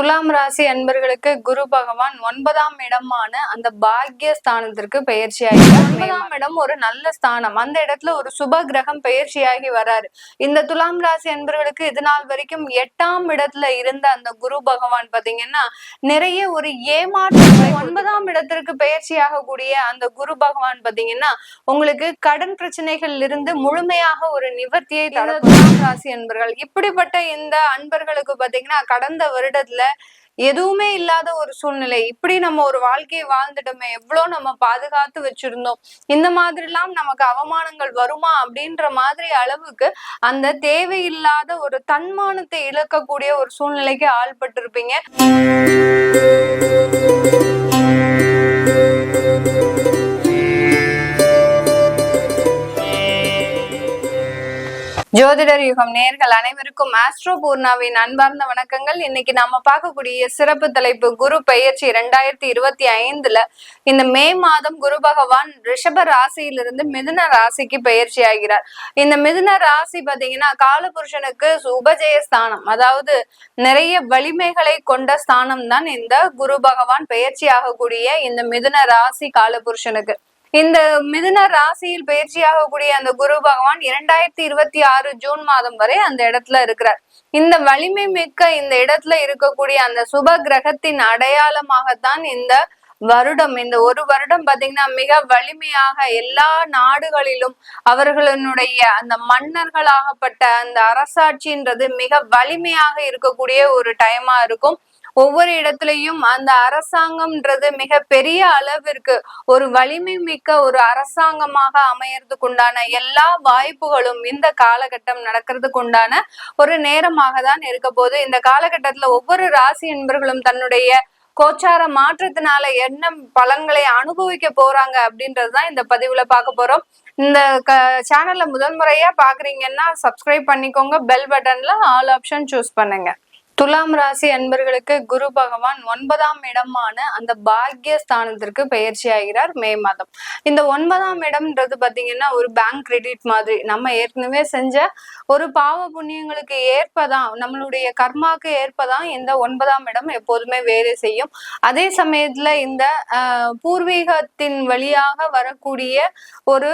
துலாம் ராசி அன்பர்களுக்கு குரு பகவான் ஒன்பதாம் இடமான அந்த பாக்கிய ஸ்தானத்திற்கு பயிற்சியாகி ஒன்பதாம் இடம் ஒரு நல்ல ஸ்தானம். அந்த இடத்துல ஒரு சுப கிரகம் பயிற்சியாகி வராரு. இந்த துலாம் ராசி அன்பர்களுக்கு இது நாள் வரைக்கும் எட்டாம் இடத்துல இருந்த அந்த குரு பகவான் பாத்தீங்கன்னா நிறைய ஒரு ஏமாற்றங்களை ஒன்பதாம் இடத்திற்கு பயிற்சியாக கூடிய அந்த குரு பகவான் பாத்தீங்கன்னா உங்களுக்கு கடன் பிரச்சனைகள் இருந்து முழுமையாக ஒரு நிவர்த்தியை துலாம் ராசி அன்பர்கள். இப்படிப்பட்ட இந்த அன்பர்களுக்கு பாத்தீங்கன்னா கடந்த வருடத்துல எதுவுமே இல்லாத ஒரு சூழ்நிலை. இப்படி நம்ம ஒரு வாழ்க்கையை வாழ்ந்துட்டோமே எவ்வளவு நம்ம பாதுகாத்து வச்சிருந்தோம் இந்த மாதிரி எல்லாம் நமக்கு அவமானங்கள் வருமா அப்படின்ற மாதிரி அளவுக்கு அந்த தேவையில்லாத ஒரு தன்மானத்தை இழக்கக்கூடிய ஒரு சூழ்நிலைக்கு ஆள்பட்டிருப்பீங்க. ஜோதிடர் யுகம் நேர்கள் அனைவருக்கும் ஆஸ்ட்ரோ பூர்ணாவின் அன்பார்ந்த வணக்கங்கள். இன்னைக்கு நாம பார்க்கக்கூடிய சிறப்பு தலைப்பு குரு பெயர்ச்சி இரண்டாயிரத்தி இருபத்தி ஐந்துல இந்த மே மாதம் குரு பகவான் ரிஷப ராசியிலிருந்து மிதுன ராசிக்கு பயிற்சி ஆகிறார். இந்த மிதுன ராசி பாத்தீங்கன்னா காலபுருஷனுக்கு உபஜய ஸ்தானம் அதாவது நிறைய வலிமைகளை கொண்ட ஸ்தானம் தான் இந்த குரு பகவான் பயிற்சி ஆகக்கூடிய இந்த மிதுன ராசி காலபுருஷனுக்கு. இந்த மிதுன ராசியில் பயிற்சியாகக்கூடிய அந்த குரு பகவான் இரண்டாயிரத்தி இருபத்தி ஆறு ஜூன் மாதம் வரை அந்த இடத்துல இருக்கிறார். இந்த வலிமை மிக்க இந்த இடத்துல இருக்கக்கூடிய அந்த சுப கிரகத்தின் அடையாளமாகத்தான் இந்த வருடம் இந்த ஒரு வருடம் பாத்தீங்கன்னா மிக வலிமையாக எல்லா நாடுகளிலும் அவர்களுடைய அந்த மன்னர்களாகப்பட்ட அந்த அரசாட்சின்றது மிக வலிமையாக இருக்கக்கூடிய ஒரு டைமா இருக்கும். ஒவ்வொரு இடத்துலயும் அந்த அரசாங்கம்ன்றது மிக பெரிய அளவிற்கு ஒரு வலிமை மிக்க ஒரு அரசாங்கமாக அமையறதுக்கு உண்டான எல்லா வாய்ப்புகளும் இந்த காலகட்டம் நடக்கிறதுக்கு உண்டான ஒரு நேரமாக தான் இருக்க போது இந்த காலகட்டத்துல ஒவ்வொரு ராசி என்பர்களும் தன்னுடைய கோச்சார மாற்றத்தினால என்ன பலன்களை அனுபவிக்க போறாங்க அப்படின்றதுதான் இந்த பதிவுல பார்க்க போறோம். இந்த க சேனல்ல முதல் முறையா பாக்குறீங்கன்னா சப்ஸ்கிரைப் பண்ணிக்கோங்க பெல் பட்டன்ல ஆல் ஆப்ஷன் சூஸ் பண்ணுங்க. துலாம் ராசி அன்பர்களுக்கு குரு பகவான் ஒன்பதாம் இடமான அந்த பாக்கிய ஸ்தானத்திற்கு பயிற்சி ஆகிறார் மே மாதம். இந்த ஒன்பதாம் இடம்ன்றது பாத்தீங்கன்னா ஒரு பேங்க் கிரெடிட் மாதிரி. நம்ம ஏற்கனவே செஞ்ச ஒரு பாவ புண்ணியங்களுக்கு ஏற்பதான் நம்மளுடைய கர்மாக்கு ஏற்பதான் இந்த ஒன்பதாம் இடம் எப்போதுமே வேலை செய்யும். அதே சமயத்துல இந்த பூர்வீகத்தின் வழியாக வரக்கூடிய ஒரு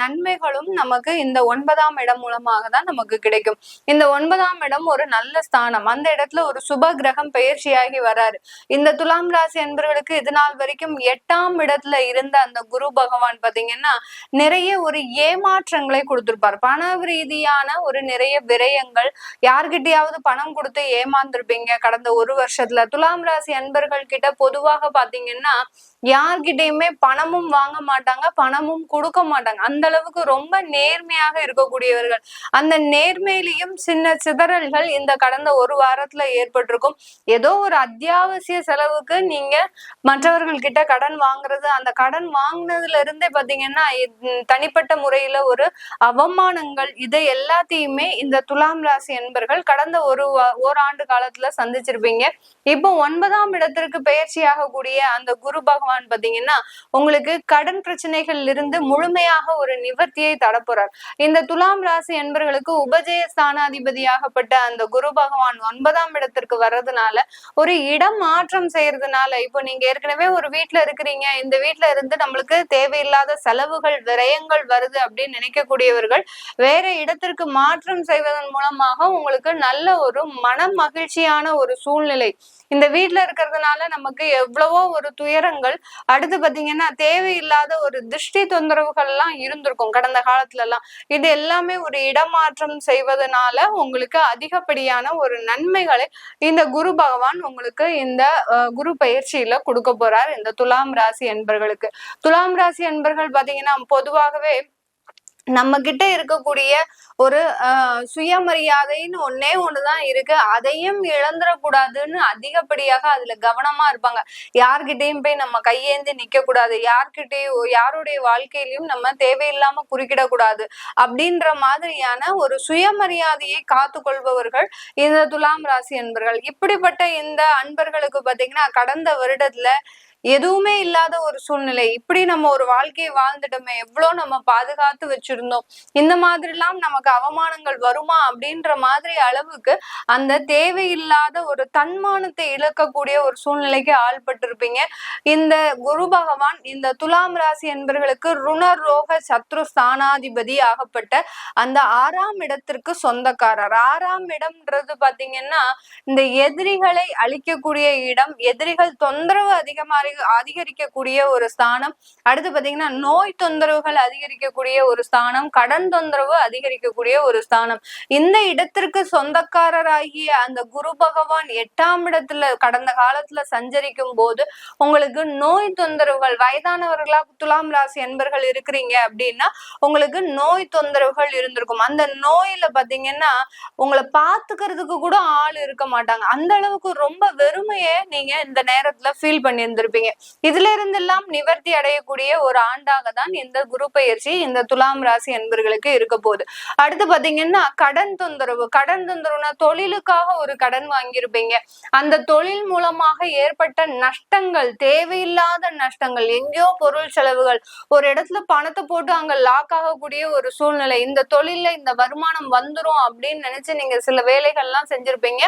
நன்மைகளும் நமக்கு இந்த ஒன்பதாம் இடம் மூலமாக தான் நமக்கு கிடைக்கும். இந்த ஒன்பதாம் இடம் ஒரு நல்ல ஸ்தானம். அந்த இடத்துல ஒரு சுப கிரகம் பயிற்சியாகி வராரு. இந்த துலாம் ராசி என்பவர்களுக்கு இது நாள் வரைக்கும் எட்டாம் இடத்துல இருந்த அந்த குரு பகவான் பாத்தீங்கன்னா நிறைய ஒரு ஏமாற்றங்களை கொடுத்திருப்பார். பண ரீதியான ஒரு நிறைய விரயங்கள் யார்கிட்டயாவது பணம் கொடுத்து ஏமாந்துருப்பீங்க. கடந்த ஒரு வருஷத்துல துலாம் ராசி அன்பர்கள் கிட்ட பொதுவாக பாத்தீங்கன்னா யார்கிட்டயுமே பணமும் வாங்க மாட்டாங்க பணமும் கொடுக்க மாட்டாங்க. அந்த அளவுக்கு ரொம்ப நேர்மையாக இருக்கக்கூடியவர்கள். அந்த நேர்மையிலையும் சின்ன சிதறல்கள் இந்த கடந்த ஒரு வாரத்துல ஏற்பட்டிருக்கும். ஏதோ ஒரு அத்தியாவசிய செலவுக்கு நீங்க மற்றவர்கள் கிட்ட கடன் வாங்குறது அந்த கடன் வாங்கினதுல இருந்தே பாத்தீங்கன்னா தனிப்பட்ட முறையில ஒரு அவமானங்கள் இதை எல்லாத்தையுமே இந்த துலாம் ராசி என்பர்கள் கடந்த ஒரு ஓராண்டு காலத்துல சந்திச்சிருப்பீங்க. இப்போ ஒன்பதாம் இடத்திற்கு பயிற்சி ஆகக்கூடிய அந்த குரு பகவான் பகவான் பாத்தீங்கன்னா உங்களுக்கு கடன் பிரச்சனைகள் இருந்து முழுமையாக ஒரு நிவர்த்தியை தரப்போறார். இந்த துலாம் ராசி என்பர்களுக்கு உபஜய ஸ்தானாதிபதியாகப்பட்ட அந்த குரு பகவான் ஒன்பதாம் இடத்திற்கு வர்றதுனால ஒரு இடம் மாற்றம் செய்யறதுனால இப்போ நீங்க ஏற்கனவே ஒரு வீட்டுல இருக்கிறீங்க. இந்த வீட்டுல இருந்து நம்மளுக்கு தேவையில்லாத செலவுகள் விரயங்கள் வருது அப்படின்னு நினைக்கக்கூடியவர்கள் வேற இடத்திற்கு மாற்றம் செய்வதன் மூலமாக உங்களுக்கு நல்ல ஒரு மன மகிழ்ச்சியான ஒரு சூழ்நிலை இந்த வீட்டுல இருக்கிறதுனால நமக்கு எவ்வளவோ ஒரு துயரங்கள். அடுத்து பாத்தீங்கன்னா தேவையில்லாத ஒரு திருஷ்டி தொந்தரவுகள் எல்லாம் இருந்திருக்கும் கடந்த காலத்துல எல்லாம் இது எல்லாமே ஒரு இடமாற்றம் செய்வதனால உங்களுக்கு அதிகப்படியான ஒரு நன்மைகளை இந்த குரு பகவான் உங்களுக்கு இந்த குரு பயிற்சியில கொடுக்க போறார் இந்த துலாம் ராசி என்பர்களுக்கு துலாம் ராசி என்பர்கள் பாத்தீங்கன்னா பொதுவாகவே நம்ம கிட்ட இருக்கக்கூடிய ஒரு ஆஹ் சுயமரியாதைன்னு ஒன்னே ஒண்ணுதான் இருக்கு. அதையும் இழந்துடக்கூடாதுன்னு அதிகப்படியாக அதுல கவனமா இருப்பாங்க. யார்கிட்டயும் போய் நம்ம கையேந்தி நிக்க கூடாது யார்கிட்டயும் யாருடைய வாழ்க்கையிலயும் நம்ம தேவையில்லாம குறுக்கிடக்கூடாது. அப்படின்ற மாதிரியான ஒரு சுயமரியாதையை காத்து கொள்பவர்கள் இந்த துலாம் ராசி அன்பர்கள். இப்படிப்பட்ட இந்த அன்பர்களுக்கு பாத்தீங்கன்னா கடந்த வருடத்துல எதுவுமே இல்லாத ஒரு சூழ்நிலை. இப்படி நம்ம ஒரு வாழ்க்கையை வாழ்ந்துட்டோமே எவ்வளவு நம்ம பாதுகாத்து வச்சிருந்தோம் இந்த மாதிரி எல்லாம் நமக்கு அவமானங்கள் வருமா அப்படின்ற மாதிரி அளவுக்கு அந்த தேவையில்லாத ஒரு தன்மானத்தை இழக்கக்கூடிய ஒரு சூழ்நிலைக்கு ஆள்பட்டிருப்பீங்க. இந்த குரு பகவான் இந்த துலாம் ராசி என்பர்களுக்கு ருணர் ரோக சத்ரு ஸ்தானாதிபதி ஆகப்பட்ட அந்த ஆறாம் இடத்திற்கு சொந்தக்காரர். ஆறாம் இடம்ன்றது பாத்தீங்கன்னா இந்த எதிரிகளை அழிக்கக்கூடிய இடம் எதிரிகள் தொந்தரவு அதிகமாக அதிகரிக்கக்கூடிய ஒரு ஸ்தானம். அடுத்து பாத்தீங்கன்னா நோய் தொந்தரவுகள் அதிகரிக்கக்கூடிய ஒரு ஸ்தானம் கடன் தொந்தரவு அதிகரிக்கக்கூடிய ஒரு ஸ்தானம். இந்த இடத்திற்கு சொந்தக்காரராகிய அந்த குரு பகவான் எட்டாம் இடத்துல கடந்த காலத்துல சஞ்சரிக்கும் போது உங்களுக்கு நோய் தொந்தரவுகள் வயதானவர்களா துலாம் ராசி என்பர்கள் இருக்கிறீங்க அப்படின்னா உங்களுக்கு நோய் தொந்தரவுகள் இருந்திருக்கும். அந்த நோயில பாத்தீங்கன்னா உங்களை பாத்துக்கிறதுக்கு கூட ஆள் இருக்க மாட்டாங்க. அந்த அளவுக்கு ரொம்ப வெறுமையை நீங்க இந்த நேரத்துல ஃபீல் பண்ணியிருந்திருப்பீங்க. இதுல இருந்தெல்லாம் நிவர்த்தி அடையக்கூடிய ஒரு ஆண்டாக தான் இந்த குரு பயிற்சி இந்த துலாம் ராசி என்பர்களுக்கு இருக்க போகுது. அடுத்து பாத்தீங்கன்னா கடன் தொந்தரவு. கடன் தொந்தரவுனா தொழிலுக்காக ஒரு கடன் வாங்கியிருப்பீங்க. அந்த தொழில் மூலமாக ஏற்பட்ட நஷ்டங்கள் தேவையில்லாத நஷ்டங்கள் எங்கேயோ பொருள் செலவுகள் ஒரு இடத்துல பணத்தை போட்டு அங்க லாக் ஆகக்கூடிய ஒரு சூழ்நிலை இந்த தொழில இந்த வருமானம் வந்துரும் அப்படின்னு நினைச்சு நீங்க சில வேலைகள்லாம் செஞ்சிருப்பீங்க.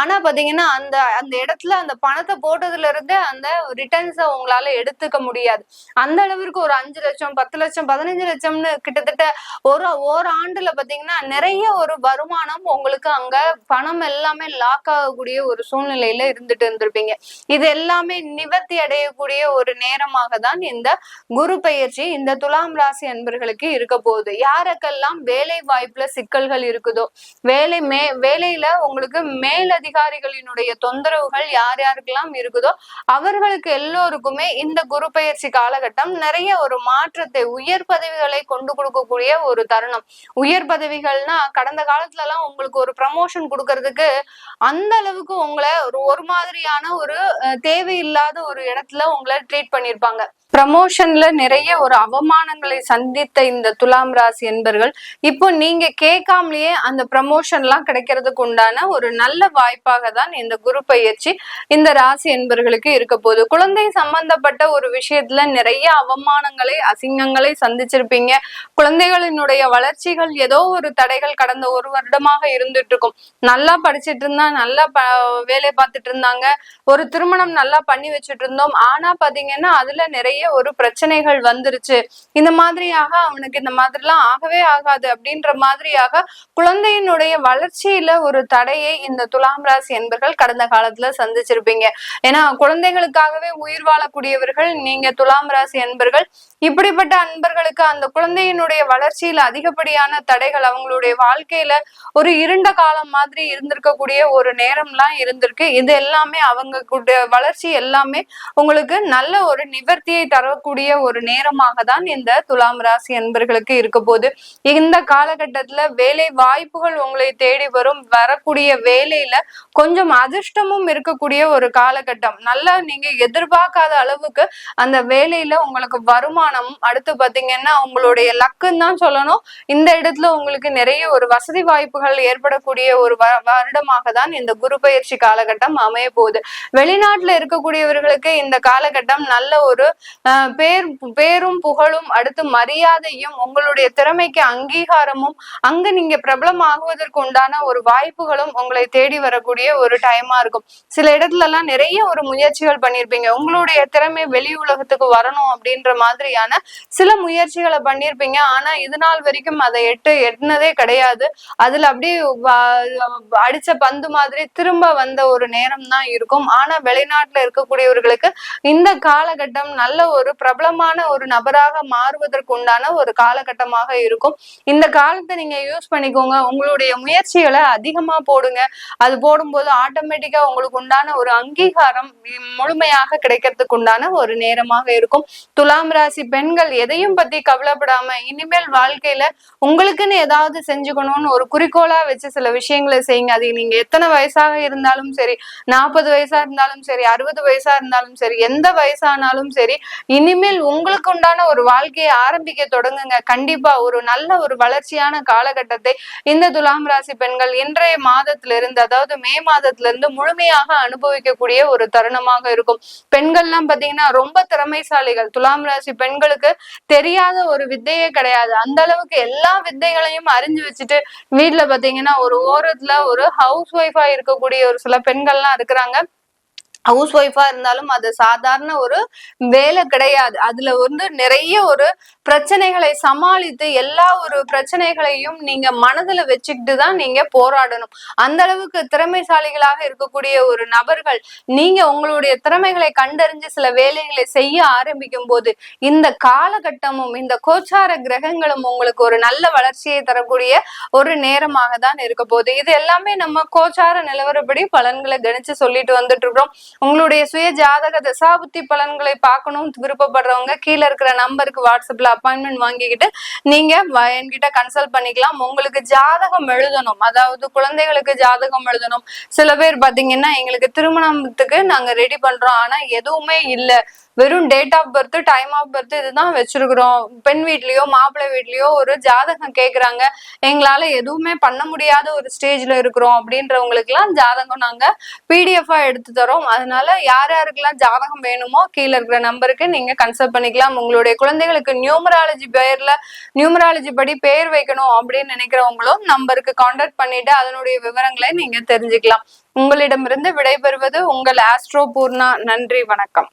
ஆனா பாத்தீங்கன்னா அந்த அந்த இடத்துல அந்த பணத்தை போட்டதுல இருந்து அந்த ரிட்டர்ன் ரிட்டர்ன்ஸை உங்களால எடுத்துக்க முடியாது. அந்த அளவிற்கு ஒரு அஞ்சு லட்சம் பத்து லட்சம் பதினஞ்சு லட்சம்னு கிட்டத்தட்ட ஒரு ஒரு ஆண்டுல பாத்தீங்கன்னா நிறைய ஒரு வருமானம் உங்களுக்கு அங்க பணம் எல்லாமே லாக் ஆகக்கூடிய ஒரு சூழ்நிலையில இருந்துட்டு இருந்திருப்பீங்க. இது எல்லாமே நிவர்த்தி அடையக்கூடிய ஒரு நேரமாக தான் இந்த குரு பயிற்சி இந்த துலாம் ராசி அன்பர்களுக்கு இருக்க போகுது. யாருக்கெல்லாம் வேலை வாய்ப்புல சிக்கல்கள் இருக்குதோ வேலை மே வேலையில உங்களுக்கு மேலதிகாரிகளினுடைய தொந்தரவுகள் யார் யாருக்கெல்லாம் இருக்குதோ அவர்களுக்கு எல்லாம் எல்லோருக்குமே இந்த குரு பயிற்சி காலகட்டம் நிறைய ஒரு மாற்றத்தை உயர் பதவிகளை கொண்டு கொடுக்கக்கூடிய ஒரு தருணம். உயர் பதவிகள்னா கடந்த காலத்துல எல்லாம் உங்களுக்கு ஒரு ப்ரமோஷன் கொடுக்கறதுக்கு அந்த அளவுக்கு உங்களை ஒரு ஒரு மாதிரியான ஒரு தேவையில்லாத ஒரு இடத்துல உங்களை ட்ரீட் பண்ணிருப்பாங்க ப்ரமோஷன்ல நிறைய ஒரு அவமானங்களை சந்தித்த இந்த துலாம் ராசி என்பர்கள் இப்போ நீங்க கேட்காமலேயே அந்த ப்ரமோஷன் எல்லாம் கிடைக்கிறதுக்கு உண்டான ஒரு நல்ல வாய்ப்பாக தான் இந்த குரு பயிற்சி இந்த ராசி என்பர்களுக்கு இருக்க போகுது. குழந்தை குழந்தை சம்பந்தப்பட்ட ஒரு விஷயத்துல நிறைய அவமானங்களை அசிங்கங்களை சந்திச்சிருப்பீங்க. குழந்தைகளினுடைய வளர்ச்சிகள் ஏதோ ஒரு தடைகள் கடந்த ஒரு வருடமாக இருந்துட்டு இருக்கும் நல்லா படிச்சிட்டு இருந்தா நல்லா வேலை பார்த்துட்டு இருந்தாங்க. ஒரு திருமணம் நல்லா பண்ணி வச்சுட்டு இருந்தோம். ஆனா பாத்தீங்கன்னா அதுல நிறைய ஒரு பிரச்சனைகள் வந்துருச்சு. இந்த மாதிரியாக அவனுக்கு இந்த மாதிரிலாம் ஆகவே ஆகாது அப்படின்ற மாதிரியாக குழந்தையினுடைய வளர்ச்சியில ஒரு தடையை இந்த துலாம் ராசி என்பர்கள் கடந்த காலத்துல சந்திச்சிருப்பீங்க. ஏன்னா குழந்தைகளுக்காகவே உயிர் வாழக்கூடியவர்கள் நீங்க துலாம் ராசி என்பர்கள் இப்படிப்பட்ட அன்பர்களுக்கு அந்த குழந்தையினுடைய வளர்ச்சியில அதிகப்படியான தடைகள் அவங்களுடைய வாழ்க்கையில ஒரு இருண்ட காலம் மாதிரி இருந்திருக்கக்கூடிய ஒரு நேரம்லாம் இருந்திருக்கு. இது எல்லாமே அவங்க வளர்ச்சி எல்லாமே உங்களுக்கு நல்ல ஒரு நிவர்த்தியை தரக்கூடிய ஒரு நேரமாக தான் இந்த துலாம் ராசி அன்பர்களுக்கு இருக்க போது இந்த காலகட்டத்துல வேலை வாய்ப்புகள் உங்களை தேடி வரும். வரக்கூடிய வேலையில கொஞ்சம் அதிர்ஷ்டமும் இருக்கக்கூடிய ஒரு காலகட்டம். நல்லா நீங்க எதிர்பார்க்காத அளவுக்கு அந்த வேலையில உங்களுக்கு வருமானம் அடுத்து பாத்தீங்கன்னா உங்களுடைய லக்குன்னு தான் சொல்லணும். இந்த இடத்துல உங்களுக்கு நிறைய ஒரு வசதி வாய்ப்புகள் ஏற்படக்கூடிய ஒரு வருடமாக தான் இந்த குரு பயிற்சி காலகட்டம் அமைய போகுது. வெளிநாட்டுல இருக்கக்கூடியவர்களுக்கு இந்த காலகட்டம் நல்ல ஒரு பேர் பேரும் புகழும் அடுத்து மரியாதையும் உங்களுடைய திறமைக்கு அங்கீகாரமும் அங்க நீங்க பிரபலம் ஆகுவதற்கு உண்டான ஒரு வாய்ப்புகளும் உங்களை தேடி வரக்கூடிய ஒரு டைமா இருக்கும். சில இடத்துல எல்லாம் நிறைய ஒரு முயற்சிகள் பண்ணிருப்பீங்க. உங்களுடைய திறமை வெளி உலகத்துக்கு வரணும் அப்படின்ற மாதிரியான சில முயற்சிகளை பண்ணிருப்பீங்க. ஆனா இது நாள் வரைக்கும் அதை எட்டு எட்டுனதே கிடையாது. அதுல அப்படியே அடிச்ச பந்து மாதிரி திரும்ப வந்த ஒரு நேரம் தான் இருக்கும். ஆனா வெளிநாட்டுல இருக்கக்கூடியவர்களுக்கு இந்த காலகட்டம் நல்ல ஒரு பிரபலமான ஒரு நபராக மாறுவதற்கு உண்டான ஒரு காலகட்டமாக இருக்கும். இந்த காலத்தை நீங்க யூஸ் பண்ணிக்கோங்க. உங்களுடைய முயற்சிகளை அதிகமா போடுங்க. அது போடும்போது ஆட்டோமேட்டிக்கா உங்களுக்கு உண்டான ஒரு அங்கீகாரம் முழுமையாக கிடைக்கிறதுக்கு உண்டான ஒரு நேரமாக இருக்கும். துலாம் ராசி பெண்கள் எதையும் பத்தி கவலைப்படாம இனிமேல் வாழ்க்கையில உங்களுக்குன்னு ஏதாவது செஞ்சுக்கணும்னு ஒரு குறிக்கோளா வச்சு சில விஷயங்களை செய்யுங்க. அது நீங்க எத்தனை வயசாக இருந்தாலும் சரி நாற்பது வயசா இருந்தாலும் சரி அறுபது வயசா இருந்தாலும் சரி எந்த வயசானாலும் சரி இனிமேல் உங்களுக்கு உண்டான ஒரு வாழ்க்கையை ஆரம்பிக்க தொடங்குங்க. கண்டிப்பா ஒரு நல்ல ஒரு வளர்ச்சியான காலகட்டத்தை இந்த துலாம் ராசி பெண்கள் இன்றைய மாதத்துல இருந்து அதாவது மே மாதத்துல இருந்து முழுமையாக அனுபவிக்கக்கூடிய ஒரு தருணமாக இருக்கும். பெண்கள்லாம் பாத்தீங்கன்னா ரொம்ப திறமைசாலிகள். துலாம் ராசி பெண்களுக்கு தெரியாத ஒரு வித்தையே கிடையாது. அந்த அளவுக்கு எல்லா வித்தைகளையும் அறிஞ்சு வச்சுட்டு வீட்டுல பாத்தீங்கன்னா ஒரு ஓரத்துல ஒரு ஹவுஸ் ஒய்ஃபா இருக்கக்கூடிய ஒரு சில பெண்கள்லாம் இருக்கிறாங்க. ஹவுஸ் ஒய்ஃபா இருந்தாலும் அது சாதாரண ஒரு வேலை கிடையாது. அதுல வந்து நிறைய ஒரு பிரச்சனைகளை சமாளித்து எல்லா ஒரு பிரச்சனைகளையும் நீங்க மனதுல வச்சுக்கிட்டு தான் நீங்க போராடணும். அந்த அளவுக்கு திறமைசாலிகளாக இருக்கக்கூடிய ஒரு நபர்கள் நீங்க உங்களுடைய திறமைகளை கண்டறிஞ்சு சில வேலைகளை செய்ய ஆரம்பிக்கும் போது இந்த காலகட்டமும் இந்த கோச்சார கிரகங்களும் உங்களுக்கு ஒரு நல்ல வளர்ச்சியை தரக்கூடிய ஒரு நேரமாக தான் இருக்க போகுது. இது எல்லாமே நம்ம கோச்சார நிலவரப்படி பலன்களை கணிச்சு சொல்லிட்டு வந்துட்டு இருக்கிறோம். உங்களுடைய சுய ஜாதக தசாபுத்தி பலன்களை பார்க்கணும் விருப்பப்படுறவங்க கீழே இருக்கிற நம்பருக்கு வாட்ஸ்அப்ல அப்பாயின்மெண்ட் வாங்கிக்கிட்டு நீங்க என்கிட்ட கன்சல்ட் பண்ணிக்கலாம். உங்களுக்கு ஜாதகம் எழுதணும். அதாவது குழந்தைகளுக்கு ஜாதகம் எழுதணும். சில பேர் பாத்தீங்கன்னா எங்களுக்கு திருமணத்துக்கு நாங்க ரெடி பண்றோம். ஆனா எதுவுமே இல்லை. வெறும் date of birth time of birth இதுதான் வச்சிருக்கிறோம். பெண் வீட்லயோ மாப்பிள்ளை வீட்லயோ ஒரு ஜாதகம் கேக்குறாங்க. எங்களால எதுவுமே பண்ண முடியாத ஒரு ஸ்டேஜ்ல இருக்கிறோம் அப்படின்றவங்களுக்கு எல்லாம் ஜாதகம் நாங்க பிடிஎஃபா எடுத்து தரோம். அதனால யார் யாருக்கெல்லாம் ஜாதகம் வேணுமோ கீழே இருக்கிற நம்பருக்கு நீங்க கன்சல்ட் பண்ணிக்கலாம். உங்களுடைய குழந்தைகளுக்கு நியூமராலஜி பேர்ல நியூமராலஜி படி பெயர் வைக்கணும் அப்படின்னு நினைக்கிறவங்களும் நம்பருக்கு கான்டாக்ட் பண்ணிட்டு அதனுடைய விவரங்களை நீங்க தெரிஞ்சுக்கலாம். உங்களிடமிருந்து விடைபெறுவது உங்கள் ஆஸ்ட்ரோ பூர்ணா நன்றி வணக்கம்.